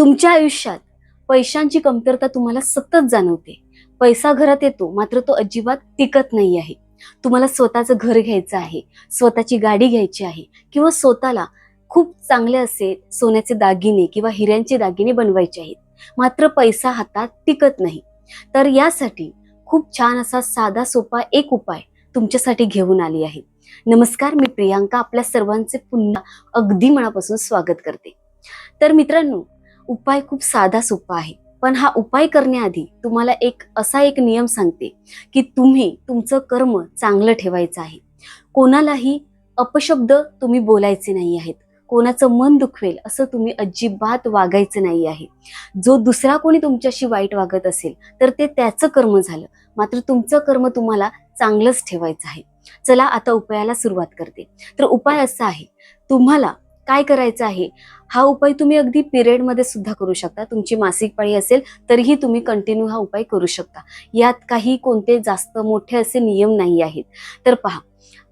तुमच्या आयुष्यात पैशांची कमतरता तुम्हाला सतत जाणवते. पैसा घरात येतो मात्र तो अजिबात टिकत नाही आहे. तुम्हाला स्वतःचं घर घ्यायचं आहे स्वतःची गाडी घ्यायची आहे किंवा स्वतःला खूप चांगले असे सोन्याचे दागिने किंवा हिऱ्यांचे दागिने बनवायचे आहेत. मात्र पैसा हातात टिकत नाही. तर यासाठी खूप छान असा साधा सोपा एक उपाय तुमच्यासाठी घेऊन आली आहे. नमस्कार मी प्रियांका आपल्या सर्वांचे पुन्हा अगदी मनापासून स्वागत करते. तर मित्रांनो उपाय खूप साधा सोपा आहे. पण हा उपाय करण्याआधी तुम्हाला एक असा एक नियम सांगते की तुम्ही तुमचं कर्म चांगलं ठेवायचं आहे. कोणालाही अपशब्द तुम्ही बोलायचे नाही आहेत. कोणाचं मन दुखवेल असं तुम्ही अजिबात वागायचं नाही आहे. जो दुसरा कोणी तुमच्याशी वाईट वागत असेल तर ते त्याचं कर्म झालं. मात्र तुमचं कर्म तुम्हाला चांगलंच ठेवायचं आहे. चला आता उपायाला सुरुवात करते. तर उपाय असा आहे. तुम्हाला काय करायचं आहे? हा उपाय तुम्ही अगदी पिरियडमध्ये सुद्धा करू शकता. तुमची मासिक पाळी असेल तरीही तुम्ही कंटिन्यू हा उपाय करू शकता. यात काही कोणते जास्त मोठे असे नियम नाही आहेत. तर पहा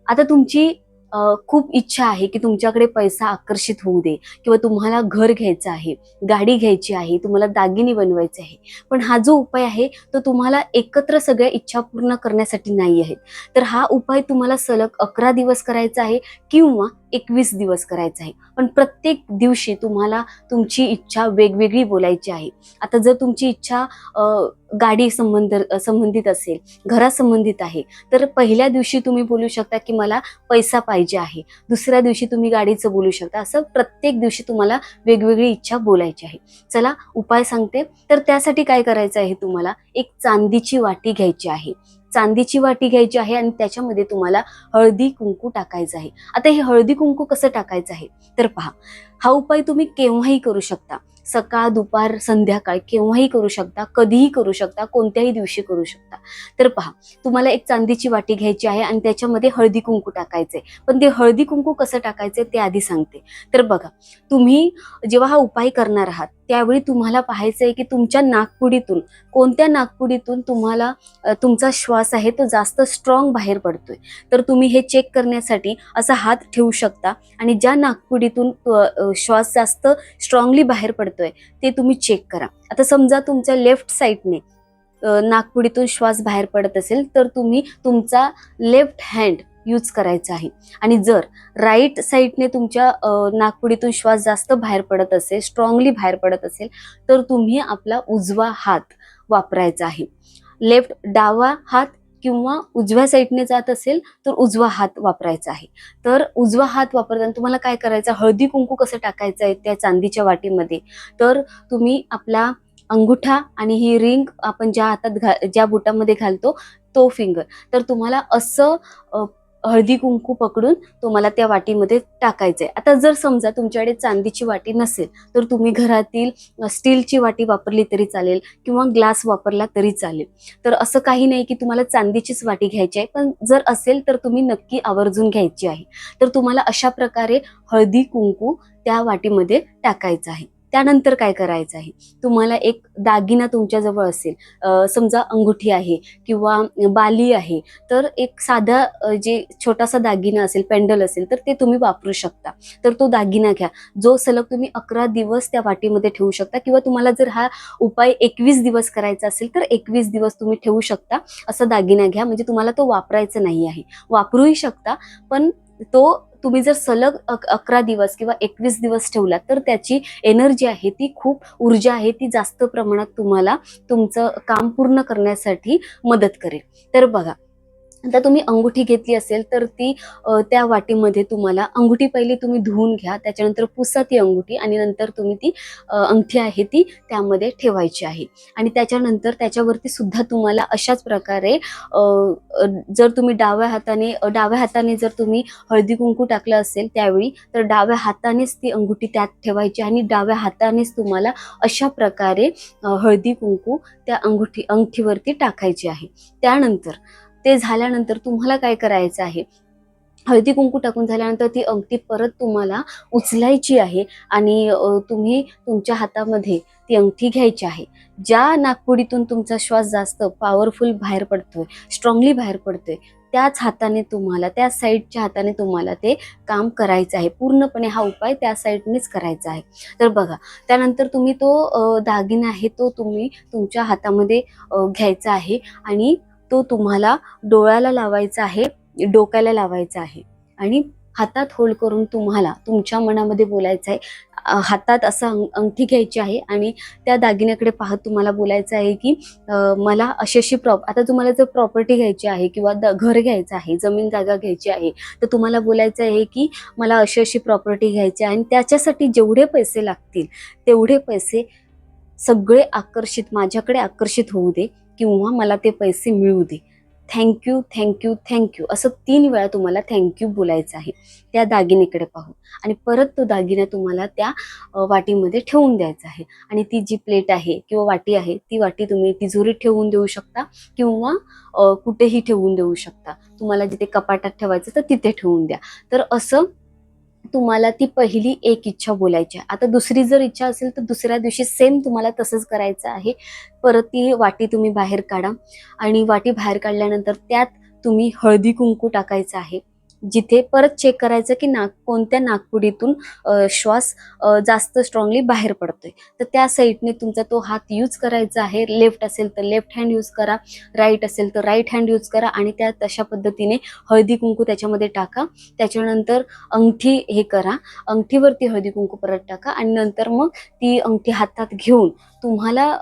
आता तुमची खूप इच्छा आहे की तुमच्याकडे पैसा आकर्षित होऊ दे किंवा तुम्हाला घर घ्यायचं आहे गाडी घ्यायची आहे तुम्हाला दागिने बनवायचे आहे. पण हा जो उपाय आहे तो तुम्हाला एकत्र सगळ्या इच्छा पूर्ण करण्यासाठी नाही आहे तर हा उपाय तुम्हाला सलग अकरा दिवस करायचा आहे किंवा एकवीस दिवस करायचा आहे. पण प्रत्येक दिवशी तुम्हाला तुमची इच्छा वेगवेगळी बोलायची आहे. आता जर तुमची इच्छा गाडी संबंध संबंधित असेल घरासंबंधित आहे तर पहिल्या दिवशी तुम्ही बोलू शकता की मला पैसा पाहिजे आहे. दुसऱ्या दिवशी तुम्ही गाडीचं बोलू शकता. असं प्रत्येक दिवशी तुम्हाला वेगवेगळी इच्छा बोलायची आहे. चला उपाय सांगते. तर त्यासाठी काय करायचं आहे तुम्हाला? एक चांदीची वाटी घ्यायची आहे. चांदीची वाटी घ्यायची आहे आणि त्याच्यामध्ये तुम्हाला हळदी कुंकू टाकायचं आहे. आता हे हळदी कुंकू कसं टाकायचं आहे? तर पहा हा उपाय तुम्ही केव्हाही करू शकता. सकाळ दुपार संध्याकाळ केव्हाही करू शकता कधीही करू शकता कोणत्याही दिवशी करू शकता. तर पहा तुम्हाला एक चांदीची वाटी घ्यायची आहे आणि त्याच्यामध्ये हळदी कुंकू टाकायचंय. पण ते हळदी कुंकू कसं टाकायचंय ते आधी सांगते. तर बघा तुम्ही जेव्हा हा उपाय करणार आहात त्यावेळी तुम्हाला पाहायचं आहे की तुमच्या नागपुडीतून कोणत्या नागपुडीतून तुम्हाला तुमचा श्वास आहे तो जास्त स्ट्रॉंग बाहेर पडतोय. तर तुम्ही हे चेक करण्यासाठी असा हात ठेवू शकता आणि ज्या नागपुडीतून श्वास जास्त स्ट्रॉंगली बाहेर पडतोय ते तुम्ही चेक करा. आता समजा तुमच्या लेफ्ट साईडने नागपुडीतून श्वास बाहेर पडत असेल तर तुम्ही तुमचा लेफ्ट हँड यूज करायचा आहे. आणि जर राईट साईडने तुमच्या नागपुडीतून श्वास जास्त बाहेर पडत असेल स्ट्रॉंगली बाहेर पडत असेल तर तुम्ही आपला उजवा हात वापरायचा आहे. लेफ्ट डावा हात किंवा उजव्या साईडने जात असेल तर उजवा हात वापरायचा आहे. तर उजवा हात वापरताना तुम्हाला काय करायचं? हळदी कुंकू कसं टाकायचं आहे? त्या चांदीच्या वाटीमध्ये. तर तुम्ही आपला अंगुठा आणि ही रिंग आपण ज्या हातात घा ज्या बुटामध्ये घालतो तो फिंगर तर तुम्हाला असं हळदी कुंकू पकडून तुम्हाला त्या वाटीमध्ये टाकायचं आहे आता जर समजा तुमच्याकडे चांदीची वाटी नसेल तर तुम्ही घरातील स्टीलची वाटी वापरली तरी चालेल किंवा ग्लास वापरला तरी चालेल. तर असं काही नाही की तुम्हाला चांदीचीच वाटी घ्यायची आहे पण जर असेल तर तुम्ही नक्की आवर्जून घ्यायची आहे. तर तुम्हाला अशा प्रकारे हळदी कुंकू त्या वाटीमध्ये टाकायचं आहे. त्यानंतर काय करायचं आहे? तुम्हाला एक दागिना तुमच्याजवळ असेल समजा अंगुठी आहे किंवा बाली आहे तर एक साधा जे छोटासा दागिना असेल पेंडल असेल तर ते तुम्ही वापरू शकता. तर तो दागिना घ्या. जो सलग तुम्ही अकरा दिवस त्या वाटीमध्ये ठेवू शकता किंवा तुम्हाला जर हा उपाय एकवीस दिवस करायचा असेल तर एकवीस दिवस तुम्ही ठेवू शकता. असा दागिना घ्या. म्हणजे तुम्हाला तो वापरायचा नाही आहे. वापरूही शकता पण तो तुम्ही जर सलग अक- अकरा दिवस किंवा एकवीस दिवस ठेवला तर त्याची एनर्जी आहे ती खूप ऊर्जा आहे ती जास्त प्रमाणात तुम्हाला तुमचं काम पूर्ण करण्यासाठी मदत करेल. तर बघा आता तुम्ही अंगुठी घेतली असेल तर ती त्या वाटीमध्ये तुम्हाला अंगुठी पहिली तुम्ही धुवून घ्या त्याच्यानंतर पुसा ती अंगुठी आणि नंतर तुम्ही ती अंगठी आहे ती त्यामध्ये ठेवायची आहे. आणि त्याच्यानंतर त्याच्यावरती सुद्धा तुम्हाला अशाच प्रकारे जर तुम्ही डाव्या हाताने डाव्या हाताने जर तुम्ही हळदी कुंकू टाकलं असेल त्यावेळी तर डाव्या हातानेच ती अंगुठी त्यात ठेवायची आणि डाव्या हातानेच तुम्हाला अशा प्रकारे हळदी कुंकू त्या अंगुठी अंगठीवरती टाकायची आहे. त्यानंतर ते झाल्यानंतर तुम्हाला काय करायचं आहे? हळदी कुंकू टाकून झाल्यानंतर ती अंगठी परत तुम्हाला उचलायची आहे आणि तुम्ही तुमच्या हातामध्ये ती अंगठी घ्यायची आहे. ज्या नागपुडीतून तुमचा श्वास जास्त पॉवरफुल बाहेर पडतोय स्ट्रॉंगली बाहेर पडतोय त्याच हाताने तुम्हाला त्या साईडच्या हाताने तुम्हाला ते काम करायचं आहे. पूर्णपणे हा उपाय त्या साईडनेच करायचा आहे. तर बघा त्यानंतर तुम्ही तो दागिना आहे तो तुम्ही तुमच्या हातामध्ये घ्यायचा आहे आणि तो तुम्हाला डोळ्याला लावायचा आहे डोक्याला लावायचा आहे. आणि हातात होल्ड करून तुम्हाला तुमच्या मनामध्ये बोलायचं आहे. हातात असं अंग अंगठी घ्यायची आहे आणि त्या दागिन्याकडे पाहत तुम्हाला बोलायचं आहे की मला अशी अशी प्रॉप आता तुम्हाला जर प्रॉपर्टी घ्यायची आहे किंवा द- घर घ्यायचं आहे जमीन जागा घ्यायची आहे तर तुम्हाला बोलायचं आहे की मला अशी अशी प्रॉपर्टी घ्यायची आहे आणि त्याच्यासाठी जेवढे पैसे लागतील तेवढे पैसे सगळे आकर्षित माझ्याकडे आकर्षित होऊ दे. किंवा मला ते पैसे मिळू दे. थँक्यू थँक्यू थँक्यू असं तीन वेळा तुम्हाला थँक्यू बोलायचं आहे. त्या दागिनेकडे पाहून आणि परत तो दागिना तुम्हाला त्या वाटीमध्ये ठेवून द्यायचा आहे. आणि ती जी प्लेट आहे किंवा वाटी आहे ती वाटी तुम्ही तिजोरीत ठेवून देऊ शकता किंवा कुठेही ठेवून देऊ शकता. तुम्हाला जिथे कपाटात ठेवायचं तर तिथे ठेवून द्या. तर असं तुम्हाला ती पहिली एक इच्छा बोलायची आहे. आता दुसरी जर इच्छा असेल तर दुसऱ्या दिवशी सेम तुम्हाला तसंच करायचं आहे. परत ती वाटी तुम्ही बाहेर काढा. आणि वाटी बाहेर काढल्यानंतर त्यात तुम्ही हळदी कुंकू टाकायचं आहे. जिथे परत चेक करायचं की नाक कोणत्या नागपुडीतून श्वास जास्त स्ट्रॉंगली बाहेर पडतोय. तर त्या साईडने तुमचा तो हात यूज करायचा आहे. लेफ्ट असेल तर लेफ्ट हँड यूज करा. राईट असेल तर राईट हँड यूज करा आणि त्या तशा पद्धतीने हळदी कुंकू त्याच्यामध्ये टाका. त्याच्यानंतर अंगठी हे करा. अंगठीवरती हळदी कुंकू परत टाका आणि नंतर मग ती अंगठी हातात घेऊन तुम्हाला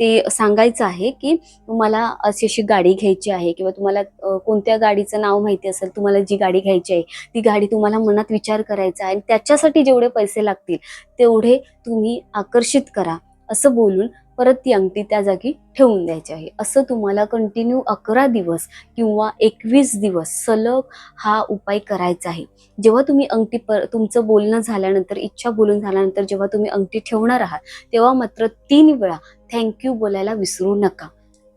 ते सांगायचं आहे की तुम्हाला अशी अशी गाडी घ्यायची आहे किंवा तुम्हाला कोणत्या गाडीचं नाव माहिती असेल तुम्हाला जी गाडी घ्यायची आहे ती गाडी तुम्हाला मनात विचार करायचा आहे आणि त्याच्यासाठी जेवढे पैसे लागतील तेवढे तुम्ही आकर्षित करा असं बोलून परत ती अंगठी त्या जागी ठेवून द्यायची आहे. असं तुम्हाला कंटिन्यू अकरा दिवस किंवा एकवीस दिवस सलग हा उपाय करायचा आहे. जेव्हा तुम्ही अंगठी पर तुमचं बोलणं झाल्यानंतर इच्छा बोलून झाल्यानंतर जेव्हा तुम्ही अंगठी ठेवणार आहात तेव्हा मात्र तीन वेळा थँक्यू बोलायला विसरू नका.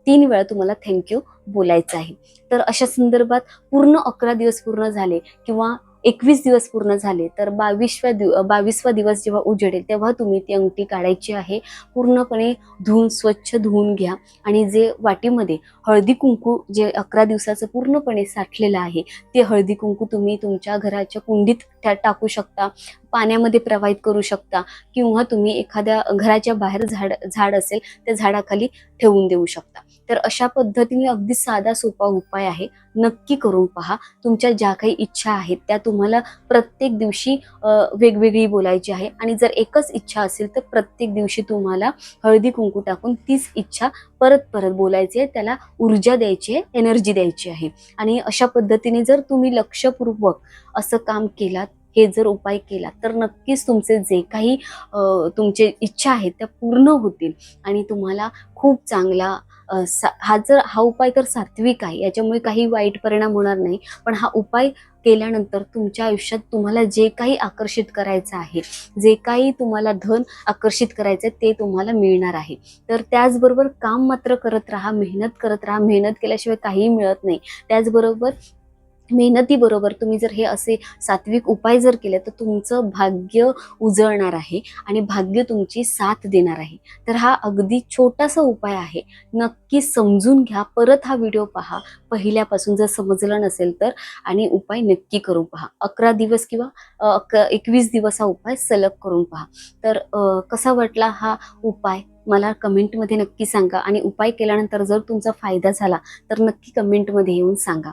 तीन वेळा तुम्हाला थँक्यू बोलायचं आहे. तर अशा संदर्भात पूर्ण अकरा दिवस पूर्ण झाले किंवा एकवीस दिवस पूर्ण झाले तर बावीसव्या दिव बावीसवा दिवस जेव्हा उजेडेल तेव्हा तुम्ही ती अंगठी काढायची आहे. पूर्णपणे धुवून स्वच्छ धुवून घ्या. आणि जे वाटीमध्ये हळदी कुंकू जे अकरा दिवसाचं पूर्णपणे साठलेलं आहे ते हळदी कुंकू तुम्ही तुमच्या घराच्या कुंडीत त्यात टाकू शकता पाण्यामध्ये प्रवाहित करू शकता किंवा तुम्ही एखाद्या घराच्या बाहेर झाड झाड असेल त्या झाडाखाली ठेवून देऊ शकता. तर अशा पद्धतीने अगदी साधा सोपा उपाय आहे. नक्की करून पहा. तुमच्या ज्या काही इच्छा आहेत त्या तुम्हाला प्रत्येक दिवशी वेगवेगळी बोलायची आहे. आणि जर एकच इच्छा असेल तर प्रत्येक दिवशी तुम्हाला हळदी कुंकू टाकून तीच इच्छा परत परत बोलायचे त्याला ऊर्जा द्यायची आहे एनर्जी द्यायची आहे. आणि अशा पद्धतीने जर तुम्ही लक्षपूर्वक असं काम केलात हे जर उपाय केला तर नक्कीच तुमचे जे काही तुमचे इच्छा आहेत त्या पूर्ण होतील. आणि तुम्हाला खूप चांगला सा- हा जर हा उपाय तर सात्विक आहे याच्यामुळे काही वाईट परिणाम होणार नाही. पण हा उपाय केल्यानंतर तुमच्या आयुष्यात तुम्हाला जे काही आकर्षित करायचं आहे जे काही तुम्हाला धन आकर्षित करायचं आहे ते तुम्हाला मिळणार आहे. तर त्याचबरोबर काम मात्र करत राहा मेहनत करत राहा. मेहनत केल्याशिवाय काहीही मिळत नाही. त्याचबरोबर मेहनतीबरोबर तुम्ही जर हे असे सात्विक उपाय जर केले तर तुमचं भाग्य उजळणार आहे आणि भाग्य तुमची साथ देणार आहे. तर हा अगदी छोटासा उपाय आहे. नक्की समजून घ्या. परत हा व्हिडिओ पहा. पहिल्यापासून जर समजलं नसेल तर आणि उपाय नक्की करून पहा. अकरा दिवस किंवा अक- एकवीस दिवस हा उपाय सलग करून पहा. तर कसा वाटला हा उपाय? मला कमेंटमध्ये नक्की सांगा. आणि उपाय केल्यानंतर जर तुमचा फायदा झाला तर नक्की कमेंटमध्ये येऊन सांगा.